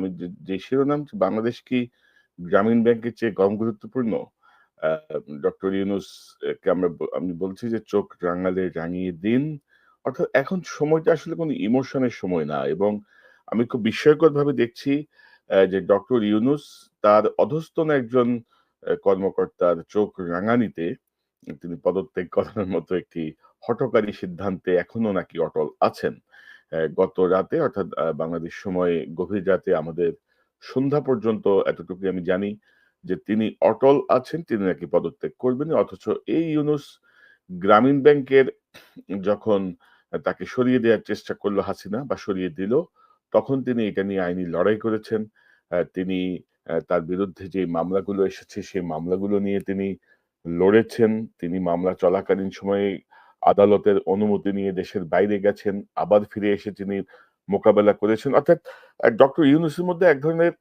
আমি যে শিরোনাম বাংলাদেশ কি গ্রামীণ ব্যাংকের চেয়ে কম গুরুত্বপূর্ণ? ডক্টর ইউনুস কে আমরা আমি বলছি যে চোখ রাঙালে রাঙিয়ে দিন। অর্থাৎ এখন সময়টা আসলে কোনো ইমোশনের সময় না এবং আমি খুব বিস্ময়করভাবে দেখছি যে ডক্টর ইউনুস তার অধস্তন একজন কর্মকর্তার চোখ রাঙানিতে তিনি পদত্যাগ করার মতো একটি হঠকারী সিদ্ধান্তে এখনও নাকি অটল আছেন। গত রাতে অর্থাৎ বাংলাদেশ সময়ে গভীর রাতে আমাদের সন্ধ্যা পর্যন্ত এতটুকু আমি জানি যে তিনি অটল আছেন, তিনি নাকি পদত্যাগ করবেন। অথচ এই ইউনুস গ্রামীণ ব্যাংকের যখন তাকে সরিয়ে দেওয়ার চেষ্টা করল হাসিনা বা সরিয়ে দিল, তখন তিনি এটা নিয়ে আইনি লড়াই করেছেন। তিনি তার বিরুদ্ধে যে মামলাগুলো এসেছে সেই মামলাগুলো নিয়ে তিনি লড়েছেন। তিনি মামলা চলাকালীন সময়ে আদালতের অনুমতি নিয়ে দেশের বাইরে গেছেন। আবার ফিরে এসে তিনি মোকাবেলা করেছেন। অর্থাৎ ডক্টর ইউনুসের মধ্যে এক ধরনের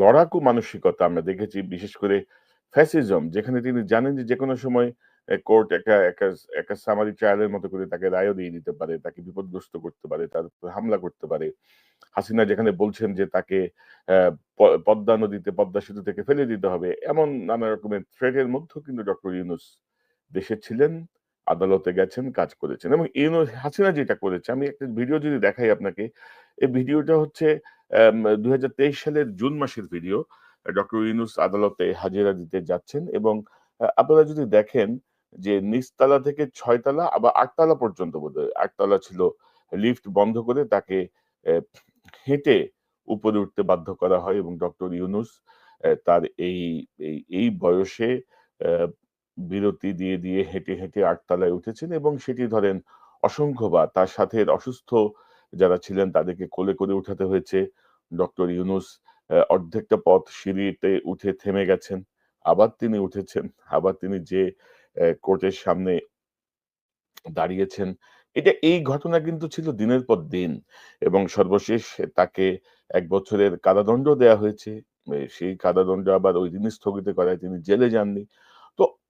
লড়াকু মানসিকতা আমরা দেখেছি বিশেষ করে ফ্যাসিজম যেখানে তিনি জানেন যে যেকোনো সময় কোর্ট একটা একটা একটা সামারি ট্রায়াল এর মতো করে তাকে রায়ও দিয়ে দিতে পারে, তাকে বিপদগ্রস্ত করতে পারে, তার উপর হামলা করতে পারে। হাসিনা যেখানে বলছেন যে তাকে পদ্মা নদীতে পদ্মা সেতু থেকে ফেলে দিতে হবে। এমন নানা রকমের থ্রেট এর মধ্যেও কিন্তু ডক্টর ইউনুস দেশে ছিলেন, আদালতে গেছেন, কাজ করেছেন এবং ইউনুস হাসিনা যেটা করেছে আমি একটা ভিডিও যদি দেখাই আপনাকে, এই ভিডিওটা হচ্ছে ২০২৩ সালের জুন মাসের ভিডিও। ডক্টর ইউনুস আদালতে হাজিরা দিতে যাচ্ছেন এবং আপনারা যদি দেখেন যে নিচতলা থেকে ৬ তলা আবার আটতলা পর্যন্ত বোধহয় ৮ তলা ছিল লিফট বন্ধ করে তাকে হেঁটে উপরে উঠতে বাধ্য করা হয় এবং ডক্টর ইউনুস তার এই এই বয়সে বিরতি দিয়ে, দিয়ে হেঁটে, হেঁটে ৮ তলায় উঠেছেন এবং সেটি ধরেন অসংখ্যবার তার সাথে অসুস্থ যারা ছিলেন তাদেরকে কোলে করে উঠাতে হয়েছে। ডক্টর ইউনুস অর্ধেকটা পথ সিঁড়িতে উঠে থেমে গেছেন। আবার তিনি উঠেছেন। আবার তিনি অ্যা কোর্টের সামনে দাঁড়িয়েছেন। এটা এই ঘটনা কিন্তু ছিল দিনের পর দিন এবং সর্বশেষ তাকে এক বছরের কারাদণ্ড দেয়া হয়েছে। সেই কারাদণ্ড আবার ঐদিনই স্থগিত করায় তিনি জেলে যাননি।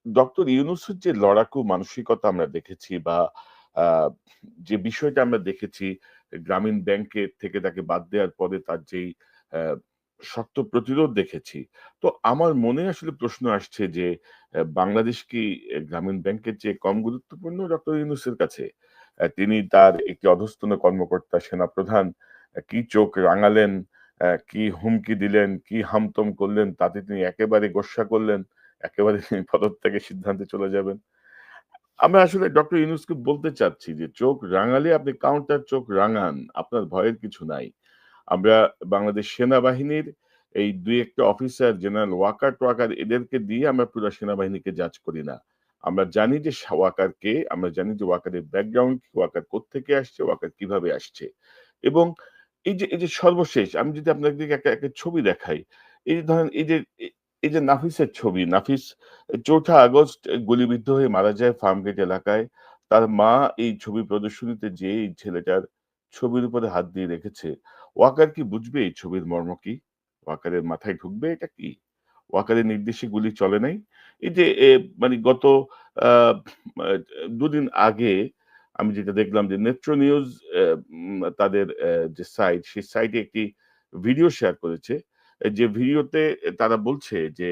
ডক্টর ইউনুসের যে লড়াকু মানসিকতা আমরা দেখেছি বা যে বিষয়টা আমরা দেখেছি গ্রামীণ ব্যাংকের থেকে তাকে বাদ দেওয়ার পরে তার যেই শক্ত প্রতিরোধ দেখেছি। তো আমার মনে আসলে প্রশ্ন আসছে যে বাংলাদেশ কি গ্রামীণ ব্যাংকের চেয়ে কম গুরুত্বপূর্ণ ডক্টর ইউনুসের কাছে? তিনি তার একটি অধস্তন কর্মকর্তা সেনাপ্রধান কি চোখ রাঙালেন, কি হুমকি দিলেন, কি হামতম করলেন তাতে তিনি একেবারে গোসা করলেন। একেবারে পদত্যাগের সিদ্ধান্তে চলে যাবেন। আমরা আসলে ডক্টর ইউনুসকে বলতে চাচ্ছি যে চোখ রাঙালে আপনি কাউন্টার চোখ রাঙান। আপনার ভয়ের কিছু নাই। আমরা বাংলাদেশ সেনাবাহিনীর এই দুই একটা অফিসার জেনারেল ওয়াকার-টোয়াকার এদেরকে দিয়ে আমরা পুরো সেনাবাহিনীকে জাজ করি না। আমরা জানি যে ওয়াকার কে, আমরা জানি যে ওয়াকারের ব্যাকগ্রাউন্ড কি, ওয়াকার কোত্থেকে আসছে, ওয়াকার কীভাবে আসছে। এবং এই যে এই যে সর্বশেষ আমি যদি আপনাদেরকে একটা একটা ছবি দেখাই, এই ধরেন এই যে এই যে নাফিসের ছবি, নাফিস চৌঠা আগস্ট গুলিবিদ্ধ হয়ে মারা যায় ফার্মগেট এলাকায়। তার মা এই ছবি প্রদর্শনীতে যে এই ছেলেটার ছবির উপরে হাত দিয়ে রেখেছে। ওয়াকার কি বুঝবে এই ছবির মর্ম কি? ওয়াকারের মাথায় ঢুকবে এটা কি? ওয়াকারের নির্দেশে গুলি চলে নাই? এই যে মানে গত আ আ ২ দিন আগে আমি যেটা দেখলাম যে নেত্র নিউজ তাদের যে সাইট, সেই সাইটে একটি ভিডিও শেয়ার করেছে। যে ভিডিওতে তারা বলছে যে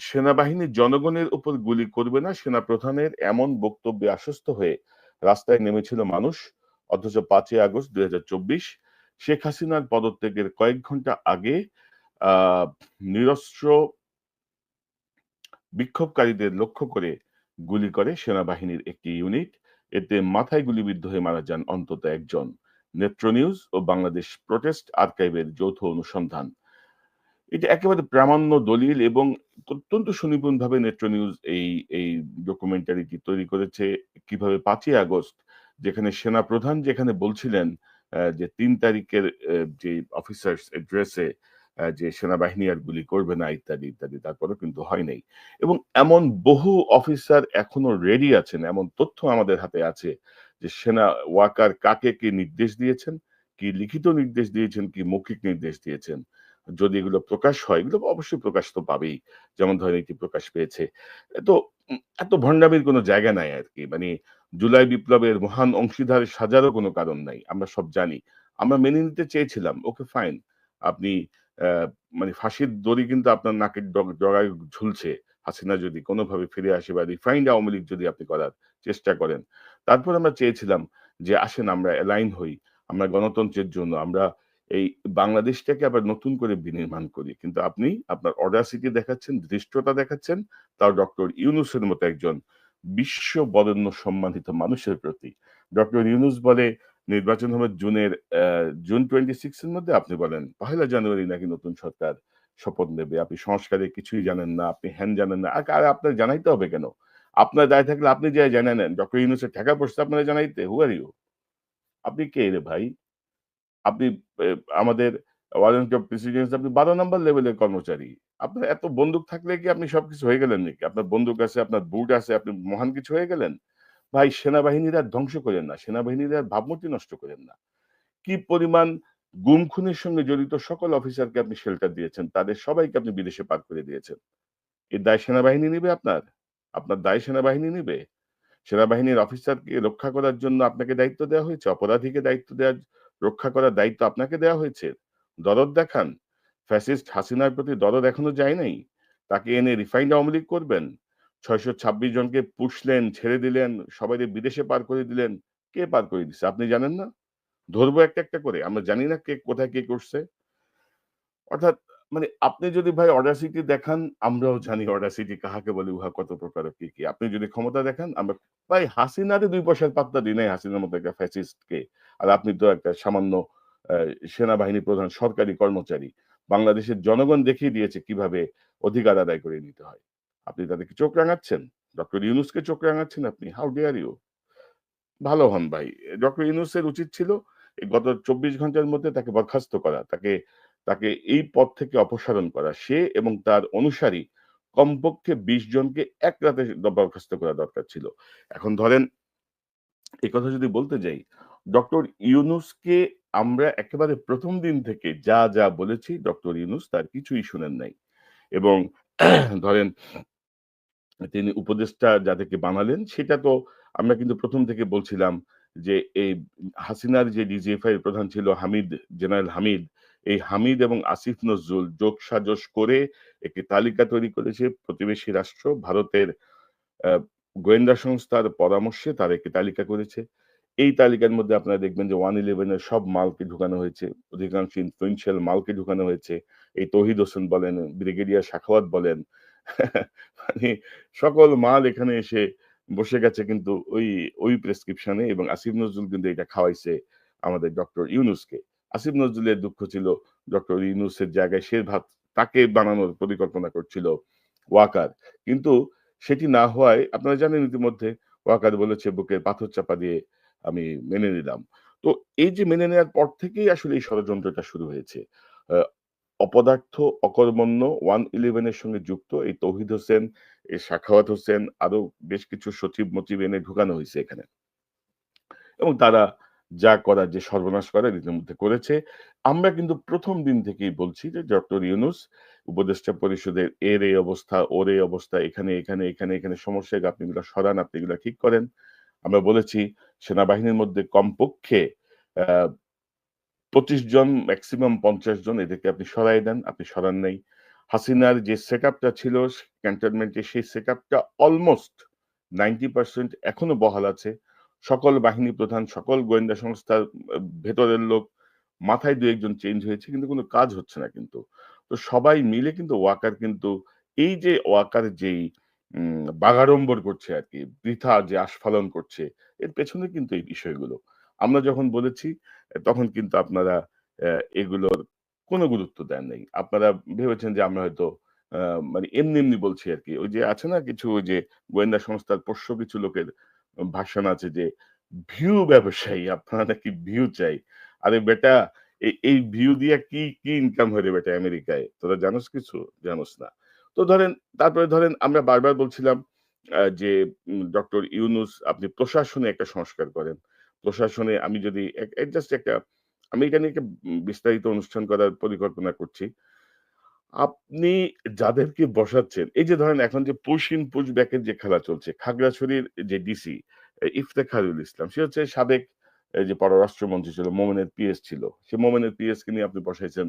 সেনাবাহিনী জনগণের উপর গুলি করবে না। সেনাপ্রধানের এমন বক্তব্যে আশ্বস্ত হয়ে রাস্তায় নেমেছিল মানুষ। অথচ ৫ই আগস্ট ২০২৪ শেখ হাসিনার পদত্যাগের কয়েক ঘণ্টা আগে নিরস্ত্র বিক্ষোভকারীদের লক্ষ্য করে গুলি করে সেনাবাহিনীর একটি ইউনিট। এতে মাথায় গুলিবিদ্ধ হয়ে মারা যান অন্তত একজন। নেত্র নিউজ ও বাংলাদেশ প্রোটেস্ট আর্কাইভের যৌথ অনুসন্ধান। এটা একেবারে প্রামাণ্য দলিল এবং অত্যন্ত সুনিপুণভাবে নেত্র নিউজ এই এই ডকুমেন্টারিটি তৈরি করেছে। কীভাবে পাঁচই আগস্ট যেখানে সেনা প্রধান যেখানে বলছিলেন যে তিন তারিখের যে অফিসার্স এড্রেসে যে সেনাবাহিনী আর গুলি করবে না ইত্যাদি, ইত্যাদি। তারপরেও কিন্তু হয় নাই। এবং এমন বহু অফিসার এখনও রেডি আছেন, এমন তথ্য আমাদের হাতে আছে যে সেনা ওয়াকার কাকে কি নির্দেশ দিয়েছেন, কি লিখিত নির্দেশ দিয়েছেন, কি মৌখিক নির্দেশ দিয়েছেন। যদি এগুলো প্রকাশ হয়, এগুলো অবশ্যই প্রকাশ তো পাবেই। যেমন ধরেন এটি প্রকাশ পেয়েছে। তো এত ভণ্ডামির কোনো জায়গা নাই আরকি। মানে জুলাই বিপ্লবের মহান অংশীদার সাজারও কোনো কারণ নাই। আমরা সব জানি। আমরা মেনে নিতে চেয়েছিলাম। Okay fine. আপনি মানে ফাঁসির দড়ি কিন্তু আপনার নাকের ডগায় ঝুলছে। হাসিনা যদি কোনোভাবে ফিরে আসে বা রিফাইন্ড আওয়ামী লীগ যদি আপনি করার চেষ্টা করেন। তারপর আমরা চেয়েছিলাম যে আসেন আমরা অ্যালাইন হই। আমরা গণতন্ত্রের জন্য আমরা এই বাংলাদেশটাকে আবার নতুন করে বিনির্মাণ করি। কিন্তু আপনি আপনার অডাসিটি দেখাচ্ছেন, ধৃষ্টতা দেখাচ্ছেন, তাও ডক্টর ইউনুসের মতো একজন বিশ্ব বরেণ্য সম্মানিত মানুষের প্রতি। ডক্টর ইউনুস বলে নির্বাচন হবে জুনের জুন 26 এর মধ্যে আপনি বলেন পহেলা জানুয়ারি নাকি নতুন সরকার শপথ নেবে। আপনি সংস্কারে কিছুই জানেন না, আপনি হ্যান জানেন না। আর আপনার জানাইতে হবে কেন? আপনার দায় থাকলে আপনি যাই জানে নেন। ডক্টর ইউনূসের ঠেকা পড়ছে আপনারে জানাইতে? Who are you? আপনি কে রে ভাই? আপনি আমাদের ওয়ারেন্ট অফ প্রেসিডেন্সি আপনি বারো নম্বর লেভেলের কর্মচারী। আপনার এত বন্দুক থাকলে কি আপনি সবকিছু হয়ে গেলেন নাকি? আপনার বন্দুক আছে, আপনার বুট আছে, আপনি মহান কিছু হয়ে গেলেন? ভাই সেনাবাহিনীর ধ্বংস করেন না। সেনাবাহিনীর ভাবমূর্তি নষ্ট করেন না। কি পরিমাণ গুম খুনের সঙ্গে জড়িত সকল অফিসারকে আপনি শেল্টার দিয়েছেন। তাদের সবাইকে আপনি বিদেশে পার করে দিয়েছেন। এর দায় সেনাবাহিনী নিবে আপনার? আপনার দায় সেনাবাহিনী নিবে? সেনাবাহিনীর অফিসারকে রক্ষা করার জন্য আপনাকে দায়িত্ব দেওয়া হয়েছে। অপরাধীকে দায়িত্ব দেওয়ার রক্ষা করার দায়িত্ব আপনাকে দেওয়া হয়েছে। দরদ দেখান। ফ্যাসিস্ট হাসিনার প্রতি দরদ এখনও যায় নাই। তাকে এনে রিফাইন্ড আওয়ামী লীগ করবেন। ৬২৬ জনকে পুষলেন, ছেড়ে দিলেন, সবাইরে বিদেশে পার করে দিলেন। কে পার করে দিছে? আপনি জানেন না? ধরবো একটা, একটা করে। আমরা জানি না কে কোথায় কে করছে? অর্থাৎ মানে আপনি যদি ভাই অডাসিটি দেখান, আমরাও জানি অডাসিটি কাহাকে বলে, উহা কত প্রকার কি, কি। আপনি যদি ক্ষমতা দেখান, আমরা ভাই হাসিনারে ২ পয়সার পাত্তা দিই নাই হাসিনার মতো একটা ফ্যাসিস্টকে। আর আপনি তো একটা সামান্য সেনাবাহিনী প্রধান সরকারি কর্মচারী। বাংলাদেশের জনগণ দেখিয়ে দিয়েছে কীভাবে অধিকার আদায় করে নিতে হয়। আপনি তাদেরকে চোখ রাঙাচ্ছেন? ডক্টর ইউনূসকে চোখ রাঙাচ্ছেন আপনি? How dare you? ভালো হন ভাই। ডক্টর ইউনূসের উচিত ছিল গত ২৪ ঘণ্টার মধ্যে তাকে বরখাস্ত করা। তাকে তাকে এই পদ থেকে অপসারণ করা। সে এবং তার অনুসারী কমপক্ষে ২০ জনকে এক রাতে বরখাস্ত করা দরকার ছিল। এখন ধরেন এই কথা যদি বলতে যাই, ডক্টর ইউনুসকে আমরা একেবারে প্রথম দিন থেকে যা, যা বলেছি ডক্টর ইউনুস তার কিছুই শুনেন নাই। এবং ধরেন তিনি উপদেষ্টা যাদেরকে বানালেন সেটা তো আমরা কিন্তু প্রথম থেকে বলছিলাম যে এই হাসিনার যে ডিজিএফআই প্রধান ছিল হামিদ, জেনারেল হামিদ, এই হামিদ এবং আসিফ নজরুল যোগসাজশ করে একটি তালিকা তৈরি করেছে প্রতিবেশী রাষ্ট্র ভারতের গোয়েন্দা সংস্থার পরামর্শে তার একটি তালিকা করেছে। এই তালিকার মধ্যে আপনারা দেখবেন যে ওয়ান ইলেভেনের সব মালকে ঢুকানো হয়েছে। অধিকাংশ ইনফ্লুয়েন্সিয়াল মালকে ঢুকানো হয়েছে। এই তহিদ হোসেন বলেন, ব্রিগেডিয়ার সাখাওয়াত বলেন। মানে সকল মাল এখানে এসে বসে গেছে কিন্তু ওই, ওই প্রেসক্রিপশনে এবং আসিফ নজরুল কিন্তু এটা খাওয়াইছে আমাদের ডক্টর ইউনূসকে। আসিফ নজরুলের দুঃখ ছিল ডক্টর ইউনূসের জায়গায় সে ভাব তাকে বানানোর পরিকল্পনা করছিল ওয়াকার। কিন্তু সেটি না হওয়ায় আপনারা জানেন ইতিমধ্যে ওয়াকার বলেছে বুকের পাথর চাপা দিয়ে আমি মেনে নিলাম। তো এই যে মেনে নেওয়ার পর থেকেই আসলে এই ষড়যন্ত্রটা শুরু হয়েছে। অপদার্থ, অকর্মণ্য ওয়ান ইলেভেনের সঙ্গে যুক্ত এই তৌহিদ হোসেন, এই সাখাওয়াত হোসেন আরও বেশ কিছু সচিব-মচিব এনে ঢুকানো হয়েছে এখানে। এবং তারা যা করার যে সর্বনাশ করার ইতিমধ্যে করেছে। আমরা কিন্তু প্রথম দিন থেকেই বলছি যে ডক্টর ইউনূস উপদেষ্টা পরিষদের এর এই অবস্থা, ওর এই অবস্থা, এখানে, এখানে, এখানে, এখানে সমস্যা আপনি এগুলা সরান, আপনি এগুলা ঠিক করেন। আমরা বলেছি সেনাবাহিনীর মধ্যে কমপক্ষে ২৫ জন ম্যাক্সিমাম পঞ্চাশ জন এদেরকে আপনি সরায় দেন। আপনি সরান নাই। হাসিনার যে সেটআপটা ছিল ক্যান্টনমেন্টে সেই সেটআপটা অলমোস্ট 90% এখনও বহাল আছে। সকল বাহিনী প্রধান, সকল গোয়েন্দা সংস্থার ভেতরের লোক মাথায় ২-১ জন চেঞ্জ হয়েছে কিন্তু কোন কাজ হচ্ছে না কিন্তু। তো সবাই মিলে কিন্তু ওয়াকার কিন্তু এই যে ওয়াকার যেই বাগাড়ম্বর করছে আরকি, বৃথা যে আস্ফালন করছে এর পেছনে কিন্তু এই বিষয়গুলো। আমরা যখন বলেছি তখন কিন্তু আপনারা এগুলোর কোনো গুরুত্ব দেন নাই। আপনারা ভেবেছেন যে আমরা হয়তো মানে এমনি, এমনি বলছি আর কি ওই যে আছে না কিছু ওই যে গোয়েন্দা সংস্থার পোষ্য কিছু লোকের ভাষণ আছে যে ভিউ ব্যবসায়ী আপনারা নাকি ভিউ চাই। আরে বেটা এই, ভিউ দিয়া কি, কি ইনকাম হয় বেটা আমেরিকায়? তোরা জানোস কিছু? জানোস না। তো ধরেন তারপরে ধরেন আমরা বারবার বলছিলাম যে ডক্টর ইউনুস আপনি প্রশাসনে একটা সংস্কার করেন। প্রশাসনে আমি যদি জাস্ট একটা আমি এটা নিয়ে একটা বিস্তারিত অনুষ্ঠান করার পরিকল্পনা করছি। আপনি যাদেরকে বসাচ্ছেন, এই যে ধরেন এখন যে পুশ ইন পুশ ব্যাক যে খেলা চলছে, খাগড়াছড়ির যে ডিসি ইফতেখারুল ইসলাম সে হচ্ছে সাবেক যে পররাষ্ট্রমন্ত্রী ছিল, মোমেনের পিএস ছিল। সে মোমেনের পিএস কে নিয়ে আপনি বসাইছেন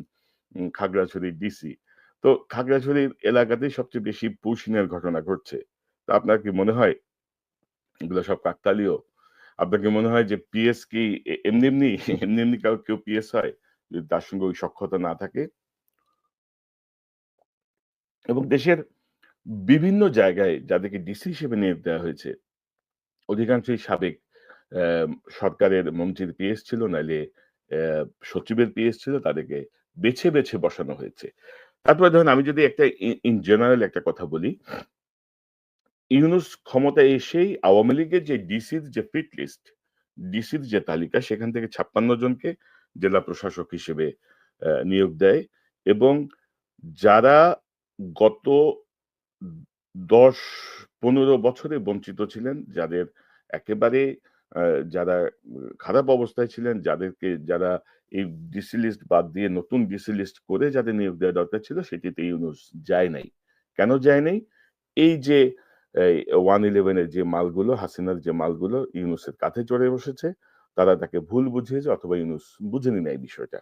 খাগড়াছড়ির ডিসি। তো খাগড়াছড়ির এলাকাতেই সবচেয়ে বেশি পুশিংয়ের ঘটনা ঘটছে। তা আপনার কি মনে হয় এগুলো সব কাকতালীয়? আপনার কি মনে হয় যে পিএস কি এমনি, এমনি এমনি, এমনি কেউ পিএস হয়? যদি তার সঙ্গে ওই সক্ষতা না থাকে? এবং দেশের বিভিন্ন জায়গায় যাদেরকে ডিসি হিসেবে নিয়োগ দেওয়া হয়েছে, অধিকাংশই সাবেক সরকারের মন্ত্রীর পিএস ছিল, অ্যা সচিবের পিএস ছিল, তাদেরকে বেছে, বেছে বসানো হয়েছে। তারপরে ধরেন আমি যদি একটা ইন জেনারেল একটা কথা বলি ইউনুস ক্ষমতায় এসেই আওয়ামী লীগের যে ডিসির যে ফিট লিস্ট, ডিসির যে তালিকা সেখান থেকে ৫৬ জনকে জেলা প্রশাসক হিসেবে নিয়োগ দেয় এবং যারা গত দশ ১০-১৫ বছরে বঞ্চিত ছিলেন, যাদের একেবারে যারা খারাপ অবস্থায় ছিলেন, যাদেরকে যারা এই ডিসি লিস্ট বাদ দিয়ে নতুন ডিসি লিস্ট করে যাদের নিয়োগ দেওয়া দরকার ছিল সেটিতে ইউনুস যায় নাই। কেন যায় নাই? এই যে ওয়ান ইলেভেনের যে মালগুলো, হাসিনার যে মালগুলো ইউনুসের কাঁধে চড়ে বসেছে, তারা তাকে ভুল বুঝিয়েছে অথবা ইউনুস বুঝেনি না এই বিষয়টা।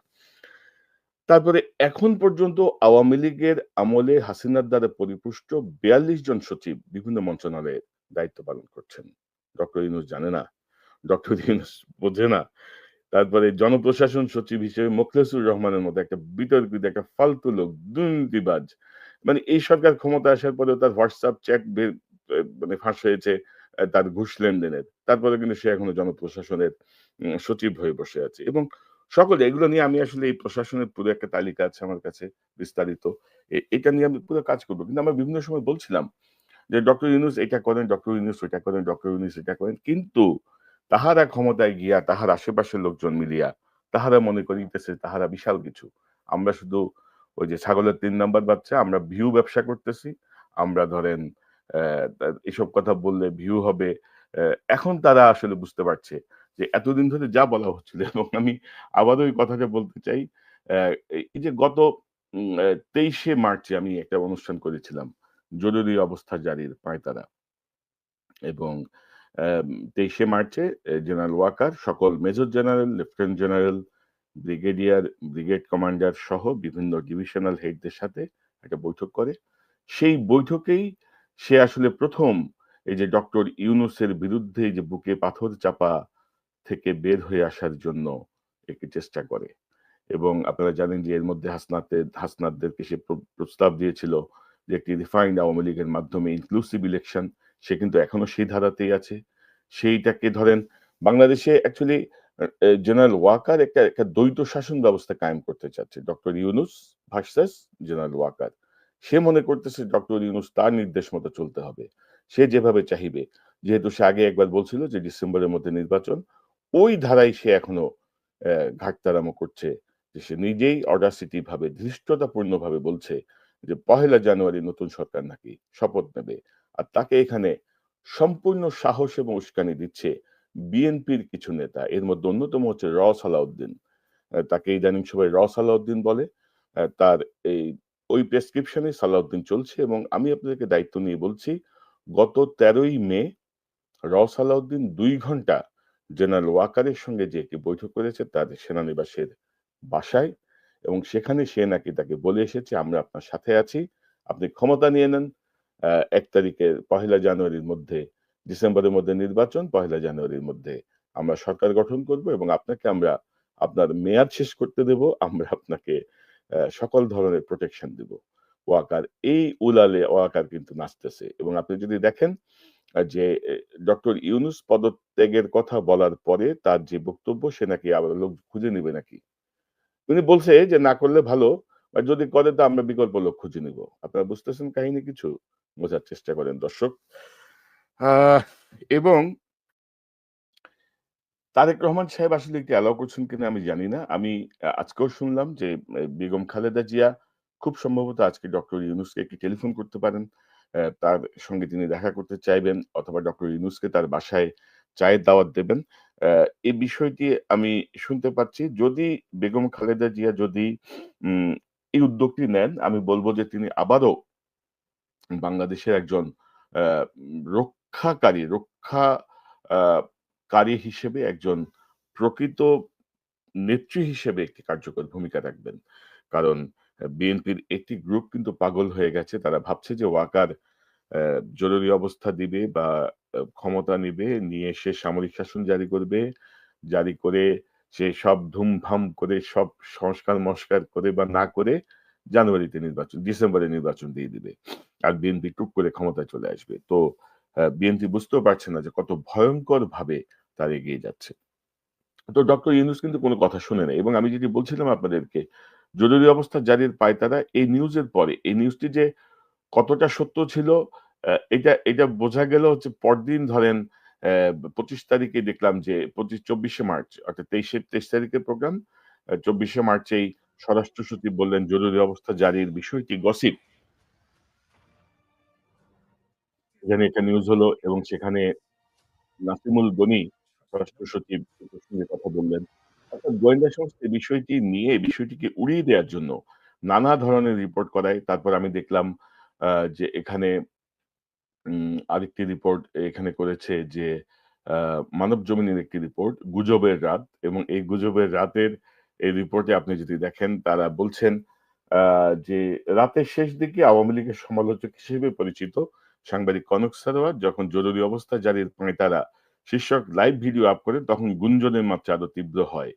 তারপরে এখন পর্যন্ত আওয়ামী লীগের আমলে হাসিনার দ্বারা পরিপুষ্ট ৪২ জন সচিব বিভিন্ন মন্ত্রণালয়ে দায়িত্ব পালন করছেন। ডক্টর ইউনূস জানে না, ডক্টর ইউনূস বোঝে না। তারপরে জনপ্রশাসন সচিব হিসেবে মোখলেছুর রহমানের মতো একটা বিতর্কিত একটা ফালতু লোক, দুর্নীতিবাজ। মানে এই সরকার ক্ষমতা আসার পরে তার হোয়াটসঅ্যাপ চ্যাট মানে ফাঁস হয়েছে তার ঘুষ লেনদেনের। তারপরে কিন্তু সে এখনও জনপ্রশাসনের সচিব হয়ে বসে আছে এবং সকলে এগুলো নিয়ে আমি আসলে এই প্রশাসনের পুরো একটা তালিকা আছে আমার কাছে বিস্তারিত। এটা নিয়ে আমি পুরো কাজ করব। কিন্তু আমরা বিভিন্ন সময় বলছিলাম যে ডক্টর ইউনূস এটা করেন, ডক্টর ইউনূস ওইটা করেন, ডক্টর ইউনূস এটা করেন। কিন্তু তাহারা ক্ষমতায় গিয়া তাহার আশেপাশের লোকজন মিলিয়া তাহারা মনে করিতেছে তাহারা বিশাল কিছু। আমরা শুধু ওই যে ছাগলের তিন নাম্বার বাচ্চা, আমরা ভিউ ব্যবসা করতেছি। আমরা ধরেন এসব কথা বললে ভিউ হবে। এখন তারা আসলে বুঝতে পারছে যে এতদিন ধরে যা বলা হচ্ছিল এবং আমি আবারও ওই কথাটা বলতে চাই। এই যে গত ২৩শে মার্চে আমি একটা অনুষ্ঠান করেছিলাম। জরুরি অবস্থা জারির পাঁয়তারা। এবং ২৩শে মার্চে জেনারেল ওয়াকার সকল major general, lieutenant general, brigadier, brigade commander সহ বিভিন্ন ডিভিশনাল হেডদের সাথে একটা বৈঠক করে। সেই বৈঠকেই সে আসলে প্রথম এই যে ডক্টর ইউনুসের বিরুদ্ধে যে বুকে পাথর চাপা থেকে বের হয়ে আসার জন্য একটি চেষ্টা করে। এবং আপনারা জানেন যে এর মধ্যে হাসনাতের হাসনাতদেরকে সে প্রস্তাব দিয়েছিল যে একটি রিফাইন্ড আওয়ামী লীগের মাধ্যমে ইনক্লুসিভ ইলেকশন। সে কিন্তু এখনও সেই ধারাতেই আছে। সেইটাকে ধরেন, বাংলাদেশে অ্যাকচুয়ালি জেনারেল ওয়াকার একটা একটা দ্বৈত শাসন ব্যবস্থা কায়েম করতে চাচ্ছে। Doctor Yunus versus general Waker. সে মনে করতেছে ডক্টর ইউনুস তার নির্দেশ মতো চলতে হবে। সে যেভাবে চাহিবে। যেহেতু সে আগে একবার বলছিল যে ডিসেম্বরের মধ্যে নির্বাচন। ওই ধারায় সে এখনও অ্যা ঘাটতাড়ামো করছে। যে সে নিজেই অডাসিটি ভাবে ধৃষ্টতাপূর্ণভাবে বলছে যে পহেলা জানুয়ারি নতুন সরকার নাকি শপথ নেবে। আর তাকে এখানে সম্পূর্ণ সাহস এবং উস্কানি দিচ্ছে বিএনপির কিছু নেতা। এর মধ্যে অন্যতম হচ্ছে র সালাউদ্দিন। অ্যা তাকে ইদানিং সবাই র সালাউদ্দিন বলে। তার এই, ওই প্রেসক্রিপশনেই সালাউদ্দিন চলছে এবং আমি আপনাদেরকে দায়িত্ব নিয়ে বলছি, গত ১৩ই মে র সালাউদ্দিন দুই ঘণ্টা জেনারেল ওয়াকারের সঙ্গে যে একটি বৈঠক করেছে তার সেনানিবাসের বাসায় এবং সেখানে সে নাকি তাকে বলে এসেছে, "আমরা আপনার সাথে আছি। আপনি ক্ষমতা নিয়ে নেন। এক ১ তারিখের পহেলা জানুয়ারির মধ্যে ডিসেম্বরের মধ্যে নির্বাচন, পহেলা জানুয়ারির মধ্যে আমরা সরকার গঠন করব এবং আপনাকে আমরা আপনার মেয়াদ শেষ করতে দেব। আমরা আপনাকে সকল ধরনের প্রোটেকশন দিব।" ওয়াকার এই উলালে ওয়াকার কিন্তু নাচতেছে এবং আপনি যদি দেখেন যে ডক্টর ইউনূস পদত্যাগের কথা বলার পরে তার যে বক্তব্য সে নাকি আবার লোক খুঁজে নিবে নাকি। উনি বলছে যে, "না করলে ভালো। আর যদি করে তো আমরা বিকল্প লোক খুঁজে নিব।" আপনারা বুঝতেছেন কাহিনী কিছু? বোঝার চেষ্টা করেন দর্শক। এবং তারেক রহমান সাহেব আসলে এটি অ্যালাও করছেন কিনা আমি জানি না। আমি আজকেও শুনলাম যে বেগম খালেদা জিয়া খুব সম্ভবত আজকে ডক্টর ইউনূসকে একটি টেলিফোন করতে পারেন। তার সঙ্গে তিনি দেখা করতে চাইবেন অথবা ডক্টর ইউনূসকে তার বাসায় চায়ের দাওয়াত দেবেন। এই বিষয়টি আমি শুনতে পাচ্ছি। যদি বেগম খালেদা জিয়া যদি এই উদ্যোগটি নেন, আমি বলব যে তিনি আবারও বাংলাদেশের একজন রক্ষাকারী, রক্ষা আ কারী হিসেবে একজন প্রকৃত নেত্রী হিসেবে একটি কার্যকর ভূমিকা রাখবেন। কারণ বিএনপির একটি গ্রুপ কিন্তু পাগল হয়ে গেছে। তারা ভাবছে যে ওয়াকার জরুরি অবস্থা দিবে বা ক্ষমতা নিবে, নিয়ে সে সামরিক শাসন জারি করবে। জারি করে সে সব ধুমধাম করে সব সংস্কার-মস্কার করে বা না করে জানুয়ারিতে নির্বাচন ডিসেম্বরে নির্বাচন দিয়ে দিবে। আর বিএনপি টুক করে ক্ষমতায় চলে আসবে। তো বিএনপি বুঝতেও পারছে না যে কত ভয়ঙ্কর ভাবে তারা এগিয়ে যাচ্ছে। তো ডক্টর ইউনুস কিন্তু কোনো কথা শুনে নাই এবং আমি যেটি বলছিলাম আপনাদেরকে, জরুরি অবস্থা জারির পায়তারা এই নিউজের পরে, এই নিউজটি যে কতটা সত্য ছিল এটা এটা বোঝা গেল হচ্ছে পরদিন ধরেন ২৫ তারিখে দেখলাম যে ২৫ ২৪শে মার্চ অর্থাৎ ২৩ শে ২৩ তারিখের প্রোগ্রাম। ২৪শে মার্চেই স্বরাষ্ট্র সচিব বললেন জরুরি অবস্থা জারির বিষয়টি গসিপ। সেখানে একটা নিউজ হলো এবং সেখানে নাসিমুল গনি স্বরাষ্ট্র সচিব কথা বললেন। গোয়েন্দা সংস্থা বিষয়টি নিয়ে বিষয়টিকে উড়িয়ে দেওয়ার জন্য নানা ধরনের রিপোর্ট করায়। তারপর আমি দেখলাম যে এখানে আরেকটি রিপোর্ট এখানে করেছে যে আ মানবজমিনের একটি রিপোর্ট গুজবের রাত এবং এই গুজবের রাতের এই রিপোর্টে আপনি যদি দেখেন, তারা বলছেন যে রাতের শেষ দিকে আওয়ামী লীগের সমালোচক হিসেবে পরিচিত সাংবাদিক কনক সারোয়ার যখন জরুরি অবস্থা জারির পায় তারা শীর্ষক লাইভ ভিডিও আপ করেন তখন গুঞ্জনের মাত্রা আরও তীব্র হয়।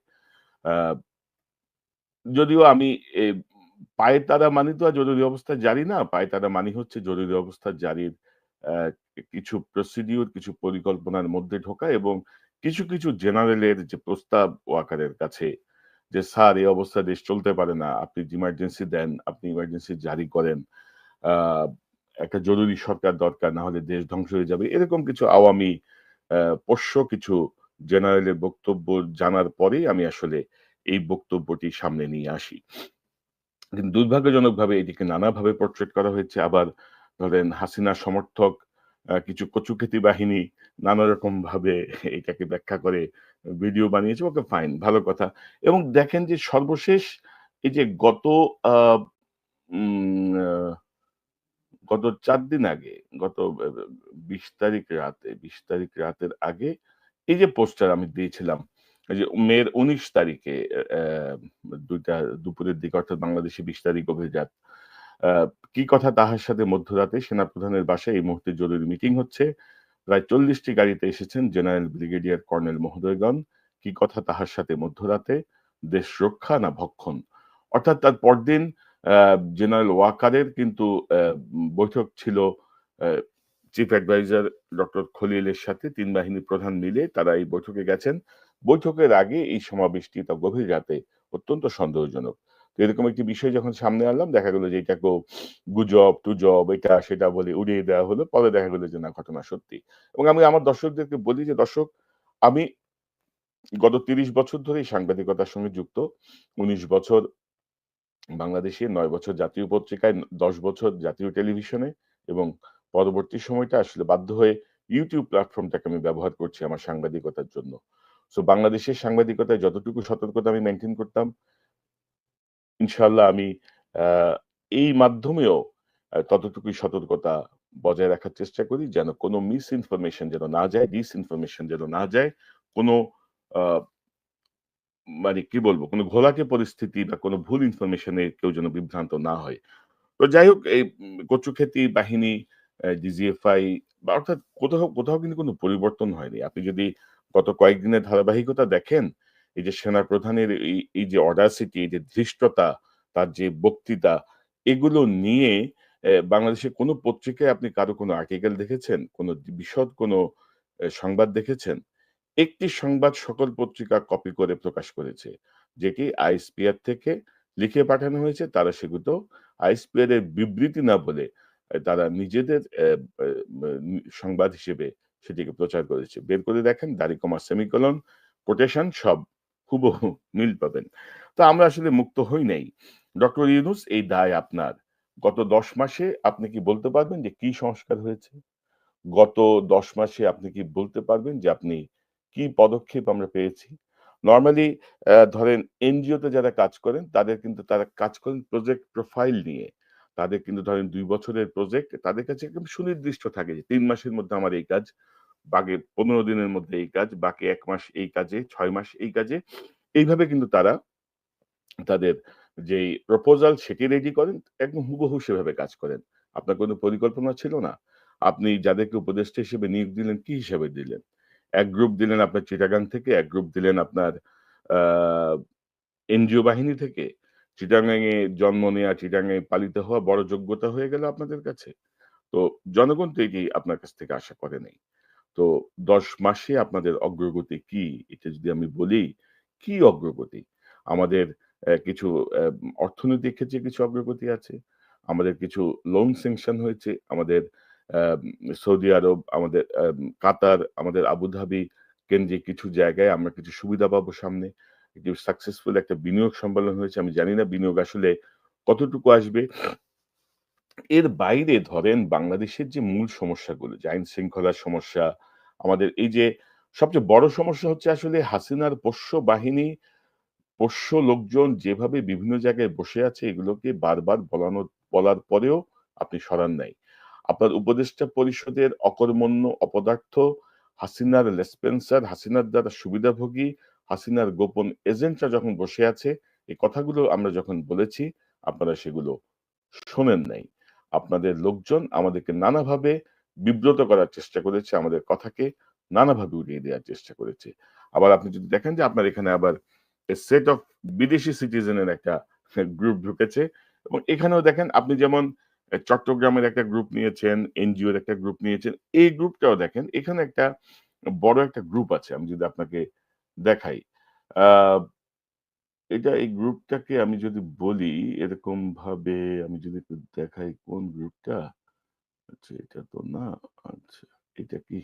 যদিও আমি এ পায়তারা মানে তো আর জরুরি অবস্থা জারি না। পায়তারা মানি হচ্ছে জরুরি অবস্থা জারির কিছু প্রসিডিউর, কিছু পরিকল্পনার মধ্যে ঢোকা এবং কিছু, কিছু জেনারেলের যে প্রস্তাব ওয়াকারের কাছে যে, "স্যার এই অবস্থা দেশ চলতে পারে না। আপনি ইমার্জেন্সি দেন, আপনি ইমার্জেন্সি জারি করেন। একটা জরুরি সরকার দরকার, না হলে দেশ ধ্বংস হয়ে যাবে।" এরকম কিছু আওয়ামী পোষ্য কিছু জেনারেলের বক্তব্য জানার পরেই আমি আসলে এই বক্তব্যটি সামনে নিয়ে আসি। কিন্তু দুর্ভাগ্যজনকভাবে এটিকে নানাভাবে পোর্ট্রেট করা হয়েছে। আবার ধরেন হাসিনা সমর্থক কিছু কচুখেতি বাহিনী নানা রকমভাবে এটাকে ব্যাখ্যা করে ভিডিও বানিয়েছে। ওকে ফাইন, ভালো কথা। এবং দেখেন যে সর্বশেষ এই যে গত গত ৪ দিন আগে, গত বে বে ২০ তারিখ রাতে ২০ তারিখ রাতের আগে এই যে পোস্টার আমি দিয়েছিলাম, যে মের ১৯ তারিখে ২ দুপুরের দিকে অর্থাৎ বাংলাদেশে ২০ তারিখ। আ কি কথা তাহার সাথে মধ্যরাতে সেনাপ্রধানের বাসায় এই মুহূর্তে জরুরি মিটিং হচ্ছে। প্রায় চল্লিশটি গাড়িতে এসেছেন জেনারেল ব্রিগেডিয়ার কর্নেল মহোদয়গণ। কি কথা তাহার সাথে মধ্যরাতে? দেশ রক্ষা না ভক্ষণ? অর্থাৎ তার পরদিন জেনারেল ওয়াকারের কিন্তু বৈঠক ছিল চিফ অ্যাডভাইজার ডক্টর খলিলের সাথে ৩ বাহিনীর প্রধান মিলে তারা এই বৈঠকে গেছেন। বৈঠকের আগে এই সমাবেশটি তা গভীর রাতে অত্যন্ত সন্দেহজনক। এরকম একটি বিষয় যখন সামনে আনলাম দেখা গেল যে এটাকেও গুজব-টুজব এটা সেটা বলে উড়িয়ে দেওয়া হলো। পরে দেখা গেল যে না ঘটনা সত্যি। এবং আমি আমার দর্শকদেরকে বলি যে, "দর্শক আমি গত ৩০ বছর ধরেই সাংবাদিকতার সঙ্গে যুক্ত। ১৯ বছর বাংলাদেশে, নয় বছর জাতীয় পত্রিকায়, ১০ বছর জাতীয় টেলিভিশনে এবং পরবর্তী সময়টা আসলে বাধ্য হয়ে YouTube প্ল্যাটফর্মটাকে আমি ব্যবহার করছি আমার সাংবাদিকতার জন্য। সো বাংলাদেশের সাংবাদিকতায় যতটুকু সতর্কতা আমি মেইনটেইন করতাম ইনশাআল্লাহ আমি এই মাধ্যমেও ততটুকুই সতর্কতা বজায় রাখার চেষ্টা করি যেন কোনো মিস ইনফরমেশন যেন না যায়, ডিস ইনফরমেশন যেন না যায়। কোনো মানে কি বলব? কোনো ঘোলাটে পরিস্থিতি বা কোনো ভুল ইনফরমেশন কেউ যেন বিভ্রান্ত না হয়। তো যাই হোক এই কচুখেতি বাহিনী, ডিজিএফআই বা অর্থাৎ কোথাও, কোথাও কিন্তু কোনো পরিবর্তন হয়নি। আপনি যদি গত কয়েকদিনের ধারাবাহিকতা দেখেন, এই যে সেনাপ্রধানের এই, এই যে অডাসিটি, এই যে ধৃষ্টতা, তার যে বক্তৃতা, এগুলো নিয়ে অ্যা বাংলাদেশের কোন পত্রিকায় আপনি কারও কোনো আর্টিকেল দেখেছেন? কোন বিশদ কোন সংবাদ দেখেছেন? একটি সংবাদ সকল পত্রিকা কপি করে প্রকাশ করেছে। যেটি আইএসপিআর থেকে লিখে পাঠানো হয়েছে। তারা সেগুলো আইএসপিআর এর বিবৃতি না বলে তারা নিজেদের সংবাদ হিসেবে সেটিকে প্রচার করেছে। বের করে দেখেন দাড়ি, কমা, সেমিকলন কোটেশন সব হুবহু মিল পাবেন। তো আমরা আসলে মুক্ত হই নাই। ডক্টর ইউনুস এই দায় আপনার। গত ১০ মাসে আপনি কি বলতে পারবেন যে কি সংস্কার হয়েছে? গত ১০ মাসে আপনি কি বলতে পারবেন যে আপনি কি পদক্ষেপ আমরা পেয়েছি? নরমালি ধরেন এনজিওতে যারা কাজ করেন তাদের কিন্তু তারা কাজ করেন প্রজেক্ট প্রোফাইল নিয়ে। তাদের কিন্তু ধরেন দুই বছরের প্রজেক্ট তাদের কাছে একদম সুনির্দিষ্ট থাকে যে তিন মাসের মধ্যে আমার এই কাজ, বাকি ১৫ দিনের মধ্যে এই কাজ, বাকি এক মাস এই কাজে, ছয় মাস এই কাজে। এইভাবে কিন্তু তারা তাদের যে প্রপোজাল সেটি রেডি করেন, একদম হুবহু সেভাবে কাজ করেন। আপনার কোনো পরিকল্পনা ছিল না। আপনি যাদেরকে উপদেষ্টা হিসেবে নিয়োগ দিলেন, কি হিসাবে দিলেন? এক গ্রুপ দিলেন আপনার চিটাগাং থেকে, এক গ্রুপ দিলেন আপনার এনজিও বাহিনী থেকে। চিটাগাংয়ে জন্ম নেয়া, চিটাগাংয়ে পালিত হওয়া বড় যোগ্যতা হয়ে গেল আপনাদের কাছে। তো জনগণ তো এটি আপনার কাছ থেকে আশা করে নাই। তো ১০ মাসে আপনাদের অগ্রগতি কি? এটা যদি আমি বলি, কি অগ্রগতি? আমাদের কিছু অর্থনৈতিক ক্ষেত্রে কিছু অগ্রগতি আছে। আমাদের কিছু লোন স্যাংশন হয়েছে। আমাদের সৌদি আরব, আমাদের কাতার, আমাদের আবুধাবি কেন্দ্রিক কিছু জায়গায় আমরা কিছু সুবিধা পাবো সামনে। এটি সাকসেসফুল একটা বিনিয়োগ সম্মেলন হয়েছে। আমি জানি না বিনিয়োগ আসলে কতটুকু আসবে। এর বাইরে ধরেন বাংলাদেশের যে মূল সমস্যাগুলো যে আইন শৃঙ্খলার সমস্যা, আমাদের এই যে সবচেয়ে বড় সমস্যা হচ্ছে আসলে হাসিনার পোষ্য বাহিনী, পোষ্য লোকজন যেভাবে বিভিন্ন জায়গায় বসে আছে এগুলোকে বারবার বলানো বলার পরেও আপনি সরান নাই। আপনার উপদেষ্টা পরিষদের অকর্মণ্য, অপদার্থ, হাসিনার লেসপেন্সার, হাসিনার দ্বারা সুবিধাভোগী, হাসিনার গোপন এজেন্টরা যখন বসে আছে, এই কথাগুলো আমরা যখন বলেছি, আপনারা সেগুলো শোনেন নাই। আপনাদের লোকজন আমাদেরকে নানাভাবে বিব্রত করার চেষ্টা করেছে, আমাদের কথাকে নানাভাবে উড়িয়ে দেওয়ার চেষ্টা করেছে। আবার আপনি যদি দেখেন যে আপনার এখানে আবার সেট অফ বিদেশি সিটিজেনের একটা গ্রুপ ঢুকেছে এবং এখানেও দেখেন আপনি যেমন চট্টগ্রামের একটা গ্রুপ নিয়েছেন, এনজিওর একটা গ্রুপ নিয়েছেন। এই গ্রুপটাও দেখেন এখানে একটা বড় একটা গ্রুপ আছে। আমি যদি আপনাকে দেখাই। এটা এই গ্রুপটাকে আমি যদি বলি, এরকমভাবে আমি যদি একটু দেখাই কোন গ্রুপটা? আচ্ছা এটা তো না। আচ্ছা এটা কি?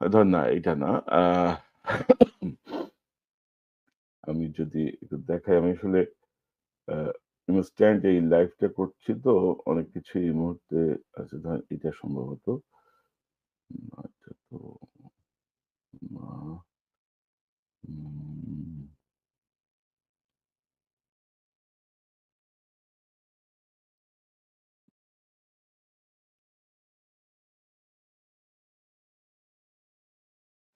আ ধরেন না, এটা না। আমি যদি একটু দেখাই, আমি আসলে ইনস্ট্যান্ট এই লাইভটা করছি তো, অনেক কিছু এই মুহূর্তে আচ্ছা ধরেন এটা সম্ভবত। না এটা তো না। হুম।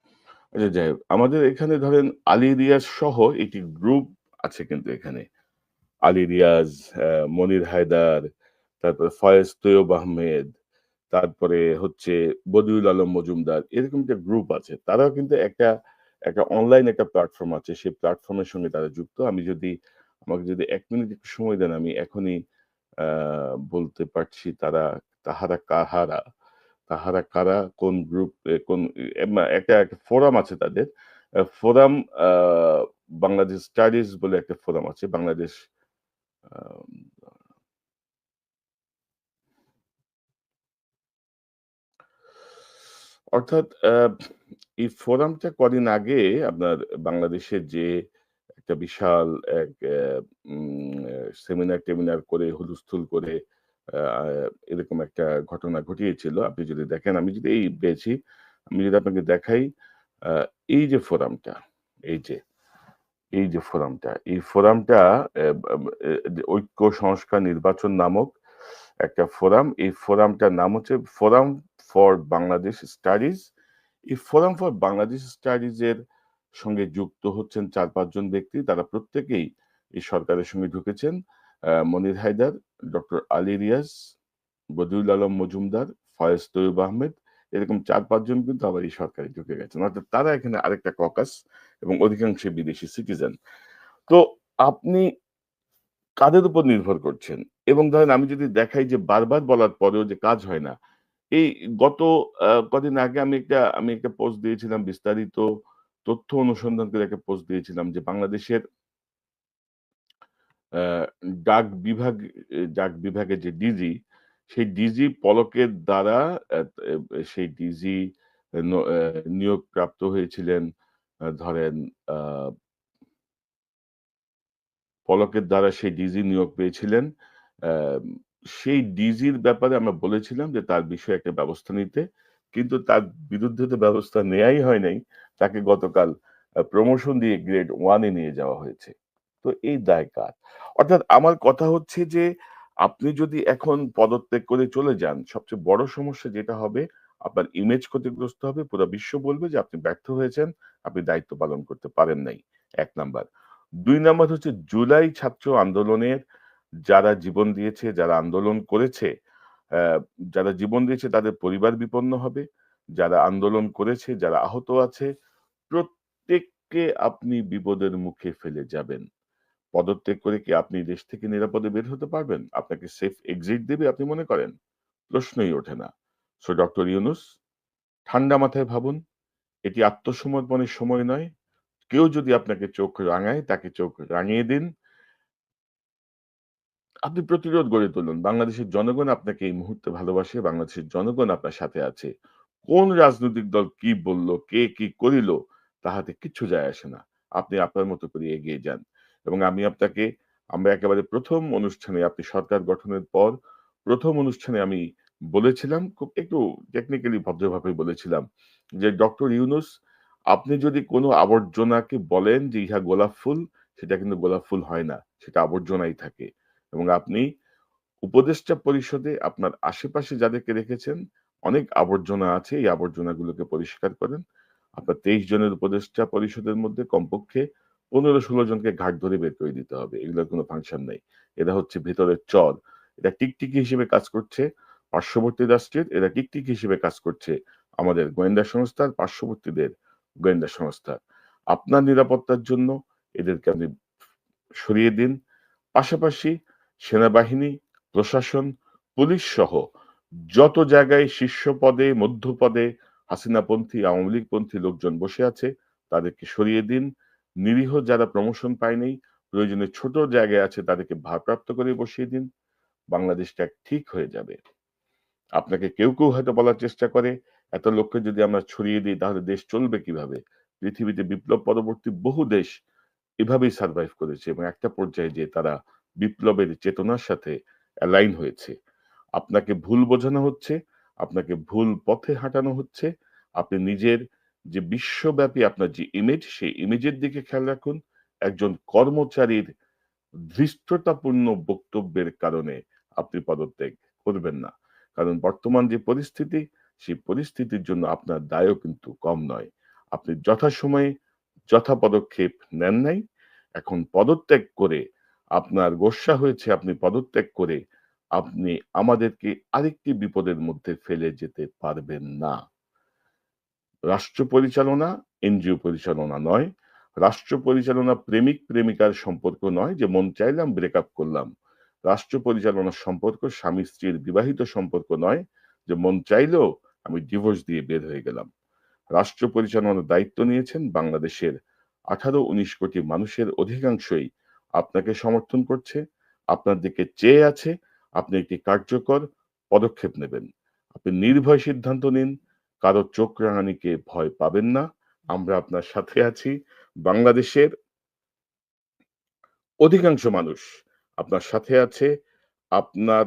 আচ্ছা যাই হোক। আমাদের এখানে ধরেন আলী রিয়াজ সহ একটি গ্রুপ আছে কিন্তু এখানে। আলী রিয়াজ, মনির হায়দার, তারপরে ফয়েজ তৈয়ব আহমেদ, তারপরে হচ্ছে বদিউল আলম মজুমদার এরকম একটা গ্রুপ আছে। তারাও কিন্তু একটা, একটা অনলাইন একটা প্ল্যাটফর্ম আছে। সেই প্ল্যাটফর্মের সঙ্গে তারা যুক্ত। আমি যদি আমাকে যদি এক মিনিট একটু সময় দেন আমি এখনই বলতে পারছি তারা তাহারা কাহারা? তাহারা কারা? কোন গ্রুপ কোন একটা, একটা ফোরাম আছে তাদের। ফোরাম বাংলাদেশ স্টাডিজ বলে একটা ফোরাম আছে। বাংলাদেশ অর্থাৎ এই ফোরামটা কদিন আগে আপনার বাংলাদেশের যে একটা বিশাল এক সেমিনার-টেমিনার করে হুলস্থুল করে এরকম একটা ঘটনা ঘটিয়েছিল। আপনি যদি দেখেন আমি যদি এই পেয়েছি, আমি যদি আপনাকে দেখাই এই যে ফোরামটা, এই যে, এই যে ফোরামটা, এই ফোরামটা ঐক্য সংস্কার নির্বাচন নামক একটা ফোরাম। এই ফোরামটার নাম হচ্ছে ফোরাম ফর বাংলাদেশ স্টাডিজ। এই ফোরাম ফর বাংলাদেশ স্টাডিজ এর সঙ্গে যুক্ত হচ্ছেন চার পাঁচজন ব্যক্তি। তারা প্রত্যেকেই এই সরকারের সঙ্গে ঢুকেছেন। মনির হায়দার, ডক্টর আলী রিয়াজ, বদিউল আলম মজুমদার, ফয়েজ তৈয়ব আহমেদ এরকম চার পাঁচজন কিন্তু আবার এই সরকারে ঢুকে গেছেন। অর্থাৎ তারা এখানে আরেকটা ককাস এবং অধিকাংশই বিদেশি সিটিজেন। তো আপনি কাদের উপর নির্ভর করছেন? এবং ধরেন আমি যদি দেখাই যে বারবার বলার পরেও যে কাজ হয় না। এই গত কদিন আগে আমি একটা আমি একটা পোস্ট দিয়েছিলাম বিস্তারিত তথ্য অনুসন্ধান করে একটা পোস্ট দিয়েছিলাম যে বাংলাদেশের ডাক বিভাগ ডাক বিভাগের যে ডিজি, সেই ডিজি পলকের দ্বারা সেই ডিজি নিয়োগপ্রাপ্ত হয়েছিলেন ধরেন পলকের দ্বারা সেই ডিজি নিয়োগ পেয়েছিলেন। সেই ডিজির ব্যাপারে আমরা বলেছিলাম যে তার বিষয়ে একটা ব্যবস্থা নিতে। কিন্তু তার বিরুদ্ধে তো ব্যবস্থা নেয়াই হয় নাই। তাকে গতকাল প্রমোশন দিয়ে গ্রেড ওয়ানে নিয়ে যাওয়া হয়েছে। তো এই দায় কার? অর্থাৎ আমার কথা হচ্ছে যে আপনি যদি এখন পদত্যাগ করে চলে যান, সবচেয়ে বড় সমস্যা যেটা হবে আপনার ইমেজ ক্ষতিগ্রস্ত হবে। পুরো বিশ্ব বলবে যে আপনি ব্যর্থ হয়েছেন, আপনি দায়িত্ব পালন করতে পারেন নাই। এক নাম্বার। দুই নাম্বার হচ্ছে জুলাই ছাত্র আন্দোলনের যারা জীবন দিয়েছে, যারা আন্দোলন করেছে, যারা জীবন দিয়েছে তাদের পরিবার বিপন্ন হবে। যারা আন্দোলন করেছে, যারা আহত আছে, প্রত্যেককে আপনি বিপদের মুখে ফেলে যাবেন। পদত্যাগ করে কি আপনি দেশ থেকে নিরাপদে বের হতে পারবেন? আপনাকে সেফ এক্সিট দেবে আপনি মনে করেন? প্রশ্নই ওঠে না। সো ডক্টর ইউনুস ঠান্ডা মাথায় ভাবুন। এটি আত্মসমর্পণের সময় নয়। কেউ যদি আপনাকে চোখ রাঙায়, তাকে চোখ রাঙিয়ে দিন। আপনি প্রতিরোধ গড়ে তুলুন। বাংলাদেশের জনগণ আপনাকে এই মুহূর্তে ভালোবাসে। বাংলাদেশের জনগণ আপনার সাথে আছে। কোন রাজনৈতিক দল কি বলল, কে কি করিল, তাহাতে কিচ্ছু যায় আসে না। আপনি আপনার মতো করে এগিয়ে যান। এবং আমি আপনাকে আমরা একেবারে প্রথম অনুষ্ঠানে আপনি সরকার গঠনের পর প্রথম অনুষ্ঠানে আমি বলেছিলাম, খুব একটু টেকনিক্যালি ভদ্রভাবে বলেছিলাম যে, "ডক্টর ইউনুস আপনি যদি কোন আবর্জনাকে বলেন যে ইহা গোলাপ ফুল, সেটা কিন্তু গোলাপ ফুল হয় না। সেটা আবর্জনাই থাকে। এবং আপনি উপদেষ্টা পরিষদে আপনার আশেপাশে যাদেরকে রেখেছেন, অনেক আবর্জনা আছে। এই আবর্জনাগুলোকে পরিষ্কার করেন। আপনার ২৩ জনের উপদেষ্টা পরিষদের মধ্যে কমপক্ষে ১৫-১৬ জনকে ঘাট ধরে বের করে দিতে হবে। এগুলোর কোনো ফাংশন নেই। এরা হচ্ছে ভেতরের চর। এরা টিকটিকি হিসেবে কাজ করছে পার্শ্ববর্তী রাষ্ট্রের, এরা টিকটিকি হিসেবে কাজ করছে আমাদের গোয়েন্দা সংস্থার, পার্শ্ববর্তীদের গোয়েন্দা সংস্থার। আপনার নিরাপত্তার জন্য এদেরকে আপনি সরিয়ে দিন। পাশাপাশি সেনাবাহিনী, প্রশাসন, পুলিশ সহ যত জায়গায় শীর্ষ পদে, মধ্য পদে হাসিনাপন্থী, আওয়ামী লীগপন্থী লোকজন বসে আছে, তাদেরকে সরিয়ে দিন। নিরীহ যারা প্রমোশন পায়নি প্রয়োজনে ছোট জায়গায় আছে তাদেরকে ভারপ্রাপ্ত করে বসিয়ে দিন। বাংলাদেশটা ঠিক হয়ে যাবে। আপনাকে কেউ, কেউ হয়তো বলার চেষ্টা করে, এত লোককে যদি আমরা ছড়িয়ে দিই তাহলে দেশ চলবে কীভাবে? পৃথিবীতে বিপ্লব পরবর্তী বহু দেশ এভাবেই সারভাইভ করেছে এবং একটা পর্যায়ে যে তারা বিপ্লবের চেতনার সাথে অ্যালাইন হয়েছে। আপনাকে ভুল বোঝানো হচ্ছে, আপনাকে ভুল পথে হাঁটানো হচ্ছে। আপনি নিজের যে বিশ্বব্যাপী আপনার যে ইমেজ, সেই ইমেজের দিকে খেয়াল রাখুন। একজন কর্মচারীর ধৃষ্টতাপূর্ণ বক্তব্যের কারণে আপনি পদত্যাগ করবেন না। কারণ বর্তমান যে পরিস্থিতি, সেই পরিস্থিতির জন্য আপনার দায়ও কিন্তু কম নয়। আপনি যথাসময়ে যথা পদক্ষেপ নেন নাই। এখন পদত্যাগ করে আপনার গোসা হয়েছে আপনি পদত্যাগ করে আপনি আমাদেরকে আরেকটি বিপদের মধ্যে ফেলে যেতে পারবেন না। রাষ্ট্র পরিচালনা এনজিও পরিচালনা নয়। রাষ্ট্র পরিচালনা প্রেমিক-প্রেমিকার সম্পর্ক নয় যে মন চাইলাম ব্রেকআপ করলাম। রাষ্ট্র পরিচালনার সম্পর্ক স্বামী-স্ত্রীর বিবাহিত সম্পর্ক নয় যে মন চাইলেও আমি ডিভোর্স দিয়ে বের হয়ে গেলাম। রাষ্ট্র পরিচালনার দায়িত্ব নিয়েছেন বাংলাদেশের ১৮-১৯ কোটি মানুষের অধিকাংশই আপনাকে সমর্থন করছে, আপনার দিকে চেয়ে আছে, আপনি একটি কার্যকর পদক্ষেপ নেবেন। আপনি নির্ভয় সিদ্ধান্ত নিন। কারও চোখ রাঙানিকে ভয় পাবেন না। আমরা আপনার সাথে আছি। বাংলাদেশের অধিকাংশ মানুষ আপনার সাথে আছে। আপনার